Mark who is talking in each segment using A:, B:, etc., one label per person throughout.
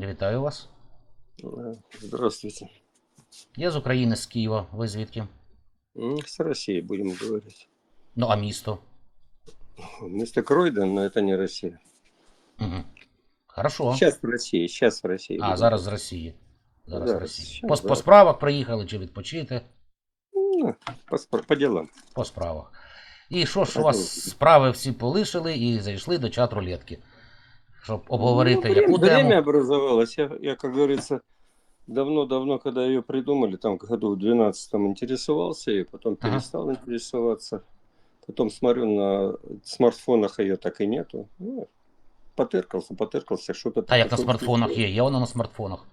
A: Вітаю вас.
B: Здравствуйте.
A: Я з України, з Києва. Ви звідки?
B: М, С Россией будем говорить.
A: Ну, а місто?
B: Место Кройден, но это не Россия.
A: Угу. Хорошо.
B: Сейчас в России, сейчас в России.
A: А, зараз з Росії. Зараз з
B: Зараз,
A: Росії. По, по справах приїхали чи відпочити?
B: Ну, по, по делам.
A: По справах. І що ж у вас справи всі полишили і зайшли до чат рулетки? Щоб обговорити
B: Ну,
A: яку
B: время, время
A: тему.
B: образовалось. Я, я, как говорится, давно-давно, когда ее придумали, там году в 12 интересовался и потом
A: Ага.
B: перестал интересоваться. Потом смотрю на смартфонах ее так и нету. Ну, потыркался, потыркался, что-то.
A: А як на
B: такое
A: смартфонах
B: включил.
A: є? Є вона на смартфонах.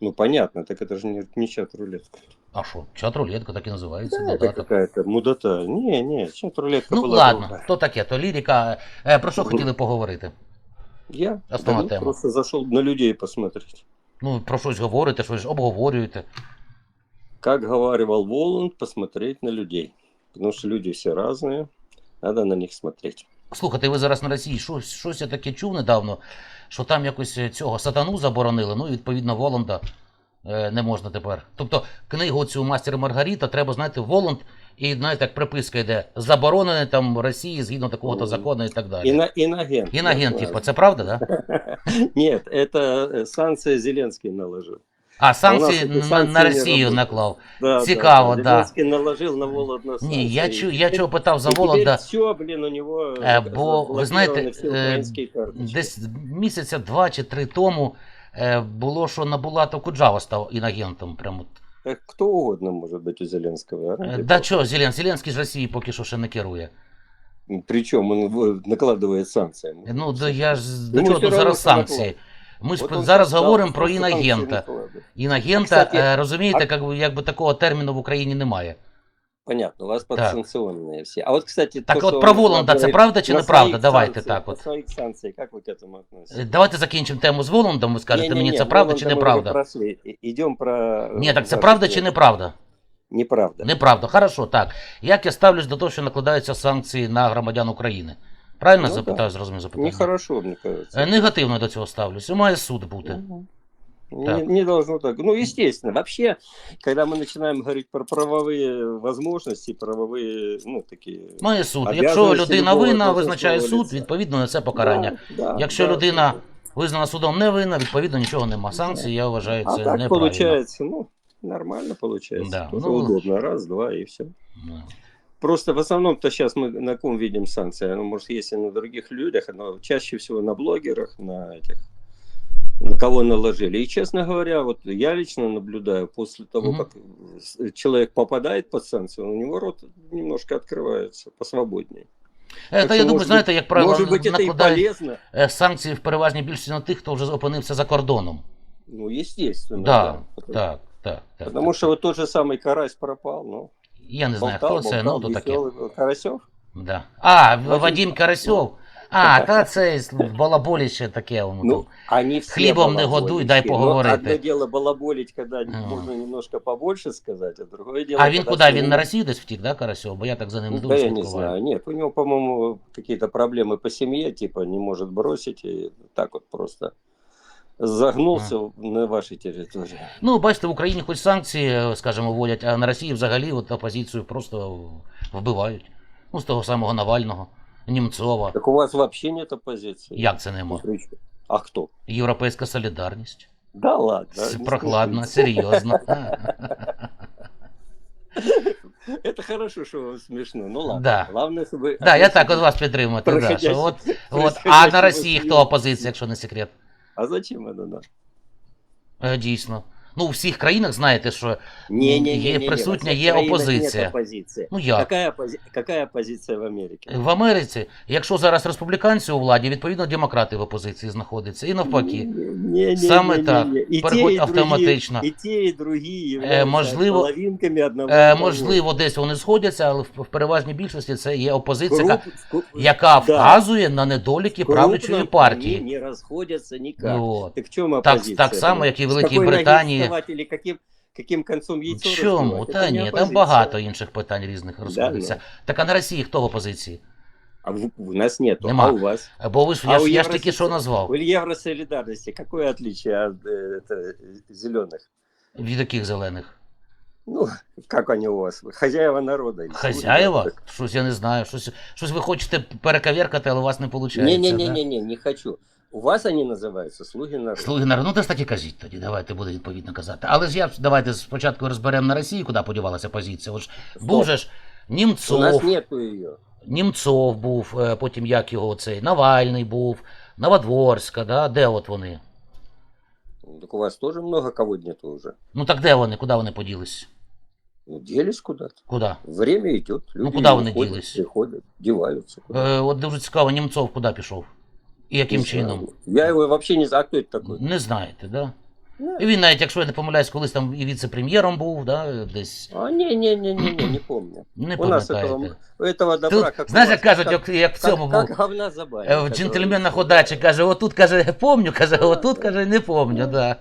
B: Ну, понятно, так это же не, не чат рулетка.
A: А що? Чат рулетка так і називається.
B: Да, это
A: додаток.
B: какая-то мудота. Не, не, чат рулетка
A: Ну
B: была
A: ладно,
B: другая.
A: то таке, то лірика. Е, про що
B: Мгм.
A: хотіли поговорити?
B: Я
A: Основная
B: да ну,
A: тема.
B: просто зашел на людей посмотреть.
A: Ну, про щось говорите, щось обговорюєте.
B: Как говаривал Воланд, посмотреть на людей. Потому что люди все разные, надо на них смотреть.
A: Слухайте, ви зараз на Росії щось, щось я таке чув недавно, що там якось е, цього сатану заборонили, ну і відповідно Воланда е, не можна тепер. Тобто книгу цю Мастер і Маргарита треба, знаєте, Воланд, і знаєте, як приписка йде, заборонене там в Росії згідно такого-то
B: Мгм.
A: закону і так далі.
B: Ино, інагент.
A: Інагент,
B: я
A: типу, це правда, да?
B: знаю. Нет, это э, санкции Зеленский наложил.
A: А санкції
B: такі
A: на,
B: санкції
A: на
B: не
A: Росію
B: работають.
A: наклав.
B: Да,
A: Цікаво,
B: да.
A: да.
B: Зеленский наложил на Воланд на санкции.
A: Ні, я чу, я
B: И
A: чого питав за
B: теперь
A: Воланда.
B: все, блин, у него
A: Е, бо, ви знаєте,
B: заблокированы все
A: е,
B: украинские карточки.
A: Десь місяця два чи три тому е, було, що Набулатов Куджава став інагентом. Прямо. от.
B: Так кто угодно может быть у Зеленского. а?
A: Е,
B: Ради
A: Да
B: бога.
A: чого, Зелен, Зеленський з Росії поки що ще не керує.
B: Причем он в- накладывает санкции.
A: Ну, да я ж до
B: Йому
A: чого
B: все
A: тут
B: равно,
A: зараз
B: що
A: санкції.
B: накладує.
A: Ми ж
B: Вот он
A: зараз
B: щас
A: говоримо
B: стал
A: про
B: просто санкции
A: інагента.
B: накладывать.
A: Інагента,
B: Кстати,
A: е, розумієте,
B: а-
A: як, би- якби такого терміну в Україні немає.
B: Понятно, у вас
A: Так.
B: подсанкционные все. А вот, кстати,
A: Так
B: то,
A: от
B: что
A: про
B: он
A: Воланда, це
B: говорит,
A: правда чи
B: на
A: неправда?
B: своих
A: Давайте
B: санкциях,
A: так от.
B: На своих санкциях, как вы к этому
A: Е,
B: относитесь?
A: Давайте закінчимо тему з Воландом, ви скажете мені,
B: Не-не-не,
A: це правда чи
B: Воланда мы уже
A: неправда?
B: прошли. И- Идем про...
A: Ні, так це
B: ваши
A: правда чи
B: слова.
A: неправда?
B: Неправда.
A: Неправда. Хорошо, так. Як я ставлюсь до того, що накладаються санкції на громадян України? Правильно
B: Ну,
A: запитаю, зрозумів запитання?
B: Нехорошо, мне кажется.
A: Е, Негативно до цього ставлюсь. І має суд бути.
B: Мгм.
A: Так.
B: Не, не должно так. Ну, естественно. Вообще, когда мы начинаем говорить про правовые возможности, правовые, ну, такие...
A: Має суд.
B: Обязаності
A: Якщо людина
B: любого
A: винна, визначає
B: должностного
A: суд,
B: лиця.
A: відповідно на це покарання.
B: Да, да,
A: Якщо
B: да,
A: людина
B: да.
A: визнана судом не винна, відповідно нічого нема. Санкції, я вважаю,
B: А
A: це
B: так
A: неправильно.
B: получается, ну, нормально получается.
A: Да,
B: Тоже
A: ну-
B: удобно. Раз, два и все.
A: Ну.
B: Просто в основном-то сейчас мы на ком видим санкции? Ну, может, есть и на других людях, но чаще всего на блогерах, на этих, на кого наложили. И, честно говоря, вот я лично наблюдаю, после того,
A: Мгм.
B: как с- человек попадает под санкции, у него рот немножко открывается посвободнее.
A: Е,
B: Так
A: Та
B: що,
A: я думаю,
B: може
A: знаєте, як правило,
B: Может быть, это и
A: накладають
B: полезно.
A: е, санкції в переважній більшості на тих, хто вже опинився за кордоном.
B: Ну, естественно.
A: Да,
B: Потому,
A: так, так, так.
B: потому что вот тот же самый Карась пропал, ну,
A: Я не знаю,
B: болтал,
A: хто це,
B: болтал,
A: ну то таке.
B: веселый. Карасев?
A: Да. А,
B: Вадим.
A: Вадим Карасьов. А, та це балаболіще таке. воно
B: Ну,
A: там. Хлебом не годуй, дай
B: Но
A: поговорить.
B: Одно дело балаболить, когда
A: Ага.
B: можно немножко побольше сказать, а другое дело...
A: А він куди? Він на Росію десь втік, да, Карасьов? Бо я так за ним
B: Ну,
A: дуже
B: я не знаю. Нет, у него, по-моему, какие-то проблемы по семье, типа не может бросить и так вот просто загнулся на вашей территории.
A: Ну, бачите, в Україні хоч санкції, е, скажімо, вводять, а на Росії взагалі от опозицію просто вбивають. Ну, з того самого Навального, Німцова.
B: Так у вас вообще нет оппозиции?
A: Як це нема?
B: А кто?
A: Європейська солідарність.
B: Да ладно.
A: С-
B: не
A: Прохладно,
B: смешите.
A: серйозно.
B: Это хорошо, что вам смешно. Ну ладно.
A: Да.
B: Главное, чтобы...
A: Да, я так от вас підтримувати. Да,
B: Проходящий-
A: що от, от, а
B: происходящего
A: на Росії
B: смею.
A: хто опозиція, якщо не секрет?
B: А зачем это надо?
A: Е, Дійсно. Ну, у всіх країнах знаєте, що
B: Не-не-не.
A: Є присутня, є опозиція. ну як?
B: Какая, опози... Какая оппозиция в Америке?
A: В Америці, якщо зараз республіканці у владі, відповідно демократи в опозиції знаходяться. І навпаки.
B: Не-не-не-не-не.
A: Саме так.
B: И те,
A: Переходь
B: и
A: автоматично.
B: другие- И те, и другие
A: можливо-
B: половинками одного.
A: Е, можливо, десь вони сходяться, але в, в переважній більшості це є опозиція,
B: Круп-
A: яка
B: Да.
A: вказує на недоліки правлячої партії.
B: Они не расходятся никак.
A: Ну, от.
B: Так в чем
A: Так, так само, як і в Великій Британії
B: вставать Или каким, каким концом яйцо
A: Чому?
B: разбивать?
A: Та
B: Это не
A: ні, там
B: оппозиция.
A: багато інших питань різних
B: Да,
A: розходиться.
B: ну.
A: Так а на Росії хто в опозиції?
B: А в- у нас нету.
A: Нема.
B: А у вас?
A: Бо ви ж
B: А
A: я,
B: у
A: ж, я ж тільки
B: Євросоюзу-
A: що назвав.
B: У Евросолидарности какое отличие от э, это, зеленых?
A: Від яких зелених?
B: Ну, как они у вас? Хозяева народа. или слуги
A: Хазяєва?
B: народа?
A: Щось я не знаю. Щось, щось ви хочете перековеркати, але у вас не виходить.
B: Не-не-не-не, не хочу. У вас они называются слуги народа.
A: Слуги народу, ну то ж так і кажіть тоді, давайте буде відповідно казати. Але ж я давайте спочатку розберемо на Росії, куди подівалася позиція. От ж був же ж
B: У нас
A: Німцов,
B: нету ее.
A: Німцов був, е, потім як його цей, Навальний був, Новодворська, да? де от вони?
B: Так у вас тоже много кого нету уже.
A: Ну так де вони, куди вони поділись?
B: Ну, делись куда-то.
A: Куди?
B: Время идет. Люди
A: Ну, куда вони
B: уходят,
A: делись?
B: Приходят, деваются.
A: Е, от дуже цікаво, Німцов куди пішов? І яким
B: Не знаю.
A: чином?
B: Я его вообще не знаю, а кто это такой.
A: Не знаєте, да?
B: Ну,
A: І він навіть, якщо я не помиляюсь, колись там і віце-прем'єром був, да, десь.
B: А, не-не-не-не, не помню.
A: Не
B: У нас
A: пам'ятаєте.
B: этого, этого добра,
A: Тут,
B: как у
A: знаєш,
B: вас,
A: як кажуть,
B: как,
A: як, як в цьому
B: как,
A: був.
B: как говна за баню,
A: Е, В
B: который-
A: джентльменах удачі каже, отут каже, помню, каже, отут каже, не помню, да.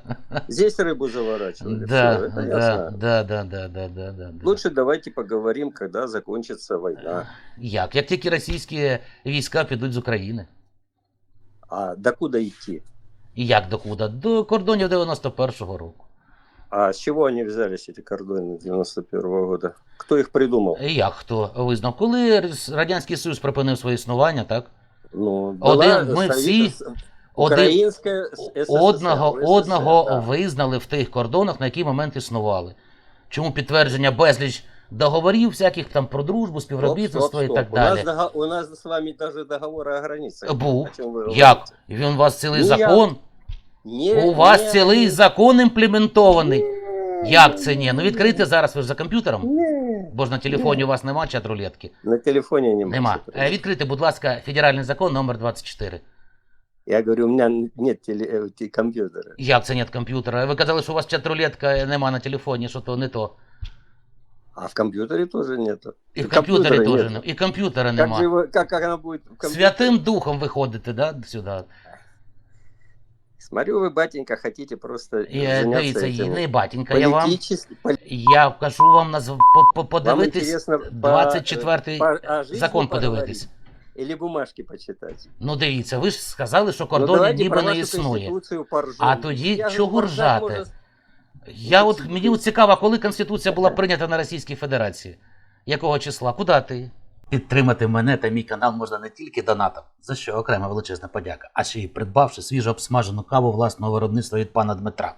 B: Здесь рыбу заворачивали. всё,
A: Да,
B: это я
A: да,
B: знаю.
A: да, да, да, да, да, да. да.
B: Лучше давайте поговорим, когда закончится война.
A: Як? Як тільки російські війська підуть з України.
B: А докуда идти?
A: І як до куди? До кордонів 91-го року.
B: А с чего они взялись, эти кордоны 91 года? Кто их придумал?
A: І як хто визнав? Коли Радянський Союз припинив своє існування, так?
B: Ну,
A: Один,
B: была
A: мы
B: Совет-
A: всі- Один,
B: Украинская СССР,
A: одного,
B: СССР,
A: одного
B: да.
A: визнали в тих кордонах, на який момент існували. Чому підтвердження безліч договорів, всяких там про дружбу, співробітництво і так
B: У нас,
A: далі.
B: у нас с вами даже договор о границах.
A: Був.
B: О
A: Як? Він у вас цілий закон?
B: Не,
A: У вас
B: не,
A: цілий
B: не,
A: закон імплементований.
B: не,
A: Як це ні? Ну відкрийте зараз, ви ж за комп'ютером. Бо ж на телефоні у вас нема чат-рулетки.
B: На телефоне не
A: Нема. Е, Відкрийте, будь ласка, федеральний закон номер 24.
B: Я говорю, у меня нет теле- э, те- компьютера.
A: Як це нет комп'ютера? Ви казали, що у вас чат-рулетка нема на телефоні, що то не то.
B: А в компьютере тоже нету.
A: І в комп'ютері теж
B: нету.
A: нема. І комп'ютера
B: Как,
A: нема.
B: же его, как, как она будет в компьютере?
A: Святим духом виходите, да, сюди.
B: Смотрю, вы, батенька, хотите просто
A: І, е,
B: заняться
A: дивіться,
B: этим.
A: не батенька, я вам. Я кажу вам по- по-
B: Вам
A: подивитись
B: интересно по-
A: 24-й
B: по- о жизни
A: закон
B: поговорить
A: подивитись.
B: Или бумажки почитать.
A: Ну дивіться, ви ж сказали, що
B: Ну,
A: кордонів
B: давайте
A: ніби
B: про
A: не існує.
B: Конституцію поржем.
A: А тоді
B: Я
A: чого
B: поржать
A: ржати?
B: можна-
A: Я от мені от цікаво, коли Конституція була прийнята на Російській Федерації. Якого числа? Куди ти? Підтримати мене та мій канал можна не тільки донатом, за що окрема величезна подяка, а ще й придбавши свіжо обсмажену каву власного виробництва від пана Дмитра.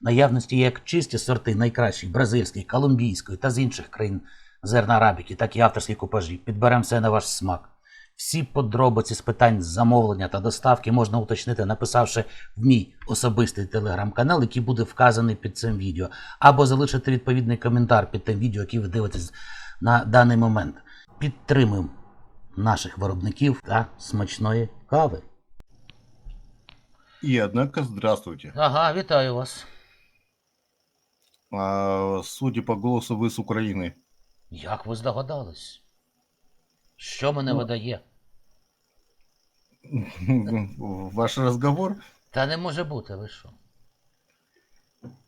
A: Наявності як чисті сорти найкращих бразильської, колумбійської та з інших країн зерна арабіки, так і авторські купажі. Підберемо все на ваш смак. Всі подробиці з питань замовлення та доставки можна уточнити, написавши в мій особистий телеграм-канал, який буде вказаний під цим відео, або залишити відповідний коментар під тим відео, яке ви дивитесь на даний момент. Підтримуємо наших виробників та смачної кави.
C: И однако, здравствуйте.
A: Ага, вітаю вас.
C: А, судя по голосу, вы с Украины.
A: Як ви здогадались? Що мене
C: Ну.
A: видає?
C: Ваш разговор?
A: Та не може бути, ви що?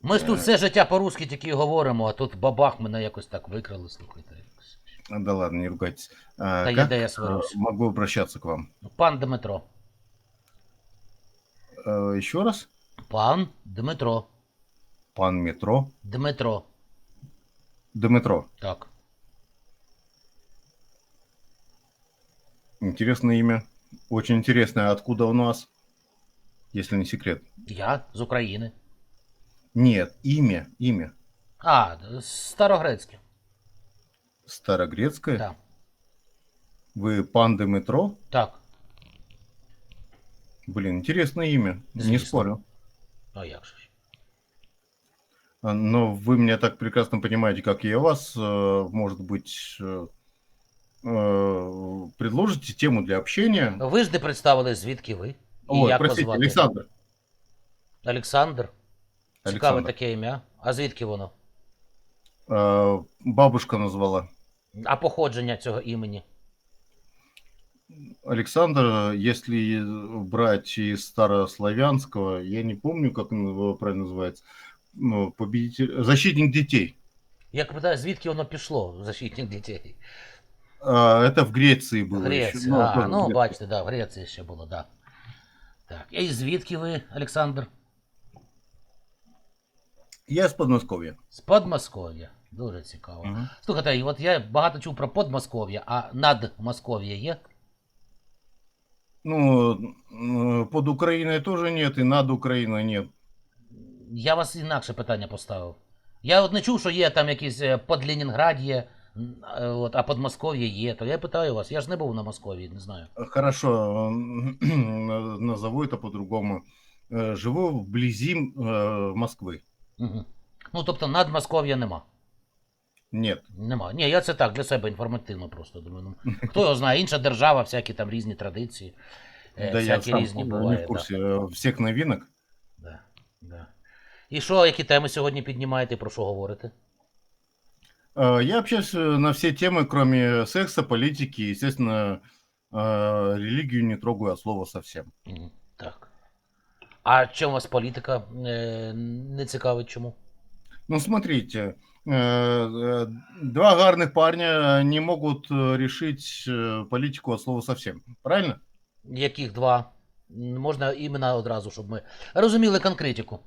A: Ми ж тут все життя по-русски тільки говоримо, а тут бабах мене якось так викрали, слухайте. якось.
C: А, Да ладно, не ругайтесь. А,
A: Да
C: как
A: еда я сварюсь.
C: могу обращаться к вам?
A: Пан Дмитро.
C: Э, Еще раз?
A: Пан Дмитро.
C: Пан Метро.
A: Дмитро.
C: Дмитро.
A: Так.
C: Интересное имя. Очень интересное. Откуда у нас? Если не секрет.
A: Я з України.
C: Нет, имя, имя.
A: А, старогрецьке.
C: Старогрецкое.
A: Так.
C: Вы пан Дмитро?
A: Так.
C: Блин, интересное имя. Не
A: Известно.
C: спорю.
A: А як же?
C: А, Но вы меня так прекрасно понимаете, как я вас. э, Может быть, э, предложите тему для общения?
A: Ви ж не представили, звідки ви? І
C: Ой,
A: як вас звати?
C: Александр.
A: Олександр. Цікаве
C: Александр.
A: таке ім'я. А звідки воно?
C: Э, Бабушка назвала.
A: А походження цього імені?
C: Александр, если брать из старославянского, я не помню, как он его правильно называется, ну, победитель, защитник детей.
A: Я питаю, звідки воно пішло, защитник дітей?
C: А, это в Греции было
A: Греція.
C: еще. Ну,
A: а,
C: тоже
A: ну, бачите, да, в Греції ще було, да. Так. І звідки ви, Олександр?
C: Я из Подмосковья.
A: З Подмосков'я. Дуже цікаво.
C: Мгм.
A: Слухайте, от я багато чув про Подмосков'я, а над Москов'я є?
C: Ну, под Украиной тоже нет, и над Украиной нет.
A: Я вас інакше питання поставив. Я от не чув, що є там якісь е, под Ленінград є, от, а Подмосков'я є. То я питаю вас, я ж не був на Московії, не знаю.
C: Хорошо, м, назову это по-другому. Э, Живу вблизи э, Москвы.
A: Угу. Ну, тобто над Москов'я нема.
C: Нет.
A: Нема. Ні, я це так для себе інформативно просто думаю. Ну, хто його знає, інша держава, всякі там різні традиції. е,
C: да я
A: всякі
C: сам
A: різні
C: не
A: бувають.
C: в
A: Да,
C: курсе э, всех новинок.
A: да, да. І що, які теми сьогодні піднімаєте, про що говорите?
C: Э, Я общаюсь э, на все темы, кроме секса, политики, естественно, э, религию не трогаю от слова совсем.
A: Мгм, Так. А чому вас політика е, не цікавить чому?
C: Ну, смотрите, э, э, два гарных парня не могут э, решить э, политику от слова совсем. Правильно?
A: Яких два? М, Можна імена одразу, щоб ми розуміли конкретику.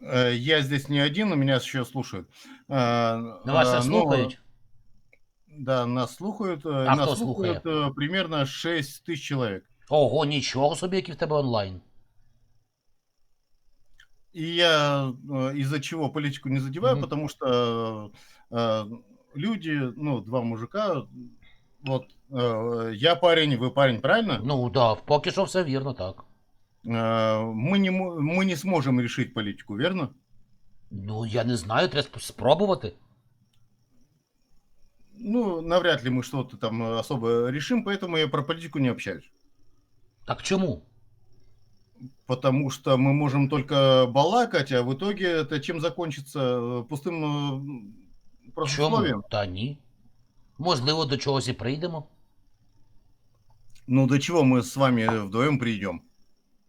C: Э, Я здесь не один, у меня еще слушают. Э,
A: Ну, вас
C: э,
A: ще
C: но-
A: слухають?
C: Да, нас слухают. э,
A: А
C: нас
A: кто
C: слухают э, примерно 6 тысяч человек.
A: Ого, нічого собі, які в тебе онлайн.
C: И я э, из-за чего политику не задеваю,
A: Мгм.
C: потому что э, люди, ну, два мужика, вот э, я парень, вы парень, правильно?
A: Ну да, поки що все вірно, так.
C: Э, мы, не, мо- мы не сможем решить политику, верно?
A: Ну, я не знаю, треба сп- спробувати.
C: Ну, навряд ли мы что-то там э, особо решим, поэтому я про политику не общаюсь.
A: Так чому?
C: Потому что мы можем только балакать, а в итоге это чем закончится? Э, Пустым э, просто
A: Чому?
C: условием?
A: Та ні. Можливо, до чогось і прийдемо.
C: Ну, до чего мы с вами вдвоем придем?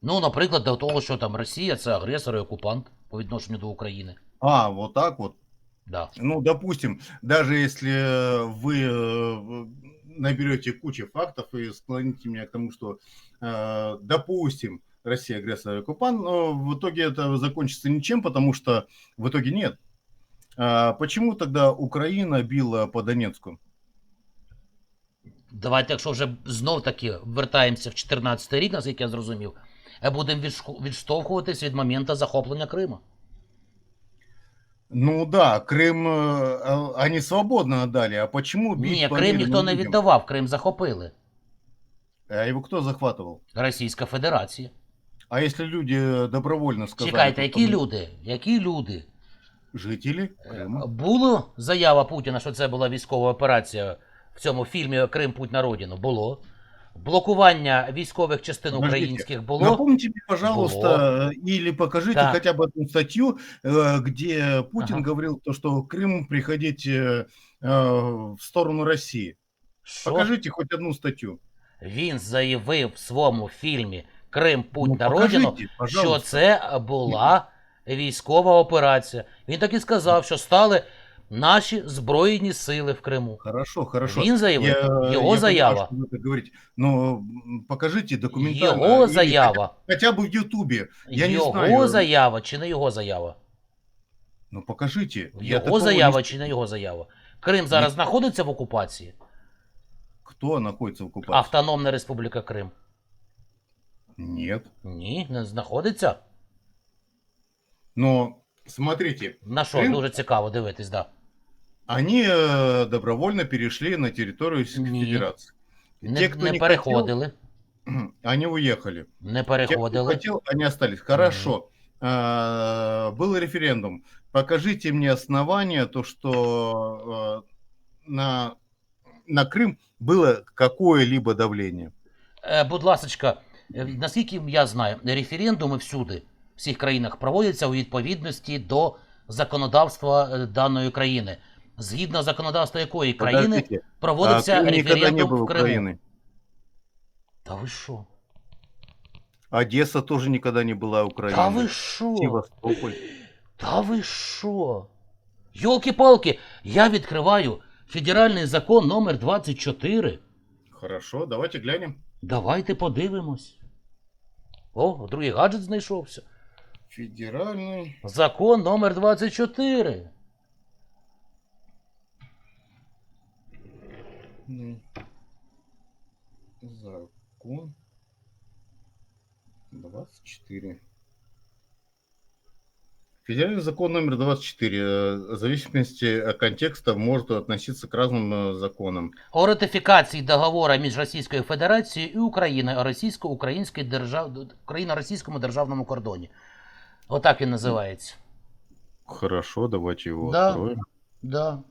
A: Ну, наприклад, до того, що там Росія це агресор і окупант по відношенню до України.
C: А, вот так вот.
A: Да.
C: Ну, допустим, даже если вы э, наберете кучу фактов и склоните меня к тому, что, э, допустим, Россия агрессор и оккупант, но в итоге это закончится ничем, потому что в итоге нет. А почему тогда Украина била по Донецку?
A: Давайте, якщо вже знов таки вертаємося в 14 рік, наскільки я зрозумів, е, будемо відшку- відштовхуватись від моменту захоплення Криму.
C: Ну да, Крым э, они свободно отдали, а почему бить
A: Ні,
C: по
A: Крим
C: мирным
A: ніхто не
C: людям?
A: віддавав, Крим захопили.
C: А его кто захватывал?
A: Російська Федерація.
C: А если люди добровольно сказали...
A: Чекайте,
C: то
A: які
C: что,
A: люди? Які люди?
C: Жители
A: Е,
C: Крыма.
A: Було заява Путіна, що це була військова операція в цьому фільмі Крим Путь на родину. Було. Блокування військових частин
C: Подождите,
A: українських було.
C: Напомните мне, пожалуйста, или покажите
A: Так.
C: хотя бы одну статью, э, где Путин
A: Ага.
C: говорил, то, что Крым приходить э, э, в сторону России.
A: Що?
C: Покажите хоть одну статтю.
A: Він заявив в своєму фільмі Крим Путь
C: Ну,
A: на родину,
C: покажите,
A: що
C: пожалуйста.
A: це була військова операція. Він так і сказав, що стали наші Збройні сили в Криму.
C: Хорошо, хорошо.
A: Він заявив,
C: Я-
A: його
C: я понимаю,
A: заява.
C: что вы это говорите, но м, покажите документально.
A: Його
C: или
A: заява.
C: Хотя бы в Ютубе. Я не
A: його
C: знаю.
A: заява чи не його заява?
C: Ну покажите. Я
A: Його
C: такого
A: заява
C: не-
A: чи не його заява? Крим зараз знаходиться в окупації?
C: Кто находится в оккупации?
A: Автономна Республіка Крим.
C: Нет.
A: Ні, не знаходиться.
C: Но смотрите,
A: На що
C: Крим?
A: дуже цікаво дивитись, да.
C: Они э, добровольно перешли на территорию Российской
A: Нет.
C: Федерации.
A: Не,
C: Те, кто
A: не
C: не
A: переходили.
C: хотел, они уехали.
A: Не
C: Те, кто
A: переходили.
C: хотел, они остались. Хорошо. А, Был референдум. Покажите мне основания, то, что э, на, на Крым было какое-либо давление.
A: Е, будь ласочка, е, наскільки я знаю, референдуми всюди, в всіх країнах проводяться у відповідності до законодавства е, даної країни. Згідно законодавства якої країни
C: Подождите, а
A: проводиться
C: Крым никогда не
A: референдум
C: был
A: в Криму.
C: Украиной.
A: Та ви що?
C: Одесса тоже никогда не была Украиной.
A: Та ви що?
C: Севастополь.
A: Та ви що? Йолки-палки, я відкриваю Федеральний закон номер 24.
C: Хорошо, давайте глянем.
A: Давайте подивимось. О, другий гаджет знайшовся.
C: Федеральный.
A: Закон номер 24.
C: Закон 24. Федеральный закон номер 24 э, в зависимости от контекста может относиться к разным э, законам.
A: О ратифікації договору між Російською Федерацією і Україною о російсько-українській держав... Україно-російському державному кордоні. Отак він називається.
C: Хорошо, давайте его
A: Да.
C: откроем.
A: Да.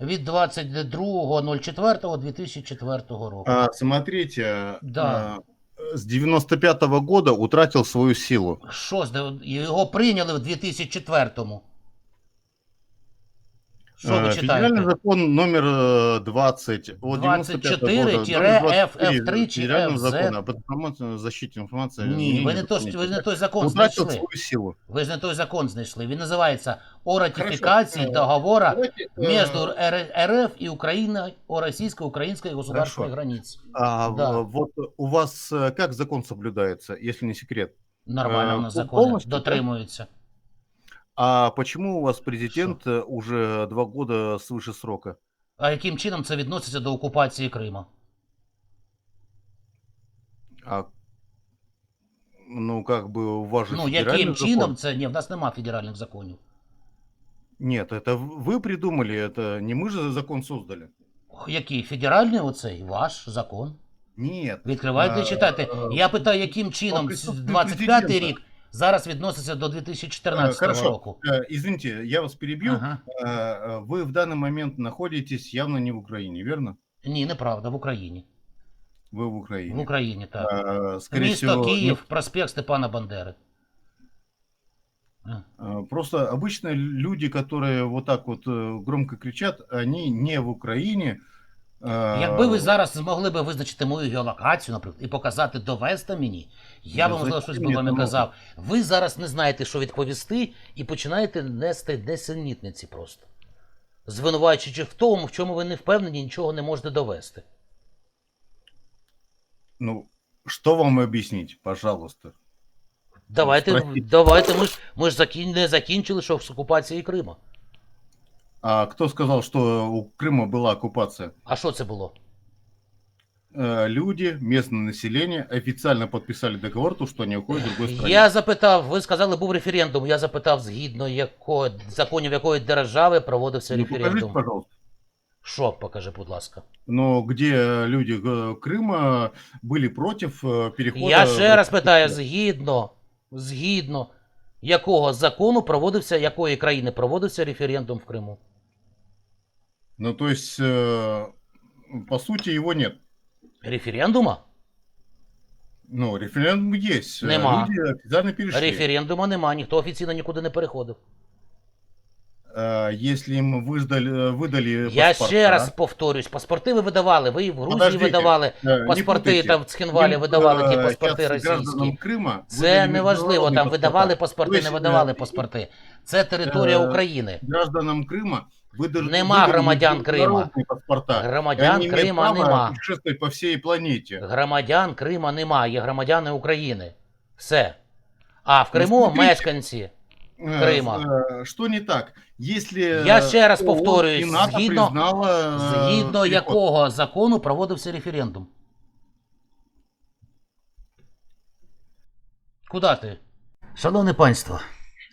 A: Від 22.04.2004 року.
C: А, смотрите,
A: Да.
C: а, з 95 года утратил свою силу.
A: Що його прийняли в 2004-му. Що ви
C: А, Федеральный
A: читаєте?
C: закон номер э, 20 от
A: 24
C: 94 года,
A: тире
C: номер
A: FF3 чи
C: Федерального
A: FZ.
C: закона об информации, защите информации.
A: Ні,
C: мнений,
A: ви не, той,
C: дополнительных.
A: ви не той закон
C: Утратил
A: знайшли.
C: свою силу.
A: Ви ж не той закон знайшли. Він називається о ратифікації
C: Хорошо.
A: договора
C: Давайте, э,
A: между Р- РФ и Украиной о российско-украинской государственной
C: Хорошо.
A: границе.
C: а,
A: да.
C: в- вот у вас э, как закон соблюдается, если не секрет?
A: Нормально
C: Е,
A: у нас закони
C: повністю, так?
A: дотримуються.
C: А почему у вас президент э, уже два года свыше срока?
A: А яким чином це відноситься до окупації Крима?
C: А, ну, как бы у вас же
A: Ну,
C: федеральный
A: яким
C: закон.
A: чином це ні, в нас нема федеральних законів.
C: Нет, это в- вы придумали, это не мы же закон создали.
A: Який федеральний оцей ваш закон?
C: Нет.
A: Відкривайте і
C: А,
A: читайте.
C: е,
A: Я питаю, яким чином
C: присутствии
A: 25-й
C: президента.
A: рік зараз відноситься до
C: Э,
A: 2014
C: Хорошо,
A: року.
C: Э, извините, я вас перебью.
A: Ага.
C: Э, э, Вы в данный момент находитесь явно не в Украине, верно?
A: Ні, неправда, в Україні.
C: Вы в Украине.
A: В Україні, так.
C: А, скорее
A: Місто
C: всего,
A: Київ, проспект Степана Бандери. А.
C: ну, э, Просто обычно люди, которые вот так вот э, громко кричат, они не в Украине.
A: Якби ви зараз змогли би визначити мою геолокацію, наприклад, і показати, довести мені, я б,
C: Ну,
A: можливо, щось би вам і казав. Ви зараз не знаєте, що відповісти, і починаєте нести несенітниці просто. Звинувачуючи в тому, в чому ви не впевнені, нічого не можете довести.
C: Ну, что вам объяснить, пожалуйста?
A: Давайте,
C: Спросіть.
A: давайте, ми ж, ми ж закін, не закінчили, що з окупації Криму.
C: А кто сказал, что у Крыма была оккупация?
A: А що це було?
C: Э, Люди, местное население официально подписали договор, то, что они уходят в другой стране.
A: Я запитав, ви сказали, був референдум. Я запитав, згідно якого законів якої держави проводився
C: Ну, покажите,
A: референдум.
C: пожалуйста.
A: Що, покажи, будь ласка.
C: Но где люди э, Крыма были против э, перехода...
A: Я ще раз
C: в-
A: питаю, згідно, згідно якого закону проводився, якої країни проводився референдум в Криму?
C: Ну, то есть, э, по сути, его нет.
A: Референдума?
C: Ну, референдум есть. Э,
A: Нема.
C: Люди официально перешли.
A: Референдума нема, ніхто офіційно нікуди не переходив.
C: Э, Если им выждали, э, выдали
A: Я
C: паспорта,
A: ще раз повторюсь, паспорти ви видавали, ви і в Грузії
C: Подождите,
A: видавали,
C: э, не
A: паспорти
C: путайте.
A: там в Цхінвалі
C: Им,
A: видавали ті
C: э,
A: паспорти
C: сейчас гражданам
A: російські.
C: Крыма
A: Це
C: выдали
A: не важливо,
C: международные
A: там видавали
C: паспорта.
A: паспорти,
C: То
A: не
C: есть,
A: видавали
C: е,
A: паспорти. Це територія
C: е,
A: України.
C: Гражданам Крыма выдали,
A: Нема
C: выдали
A: громадян Крыма.
C: международные паспорта.
A: Громадян
C: Они имеют
A: Крима
C: право
A: нема.
C: путешествовать по всей планете.
A: Громадян Крима нема, є громадяни України. Все. А в Криму
C: Ну, смотрите.
A: мешканці.
C: Э,
A: Крыма.
C: э, Что не так? Если
A: Я ще раз
C: ООН
A: повторююсь,
C: и НАТО
A: згідно-
C: признала, э,
A: Згідно
C: переход.
A: якого закону проводився референдум? Куда ти? Шановне панство,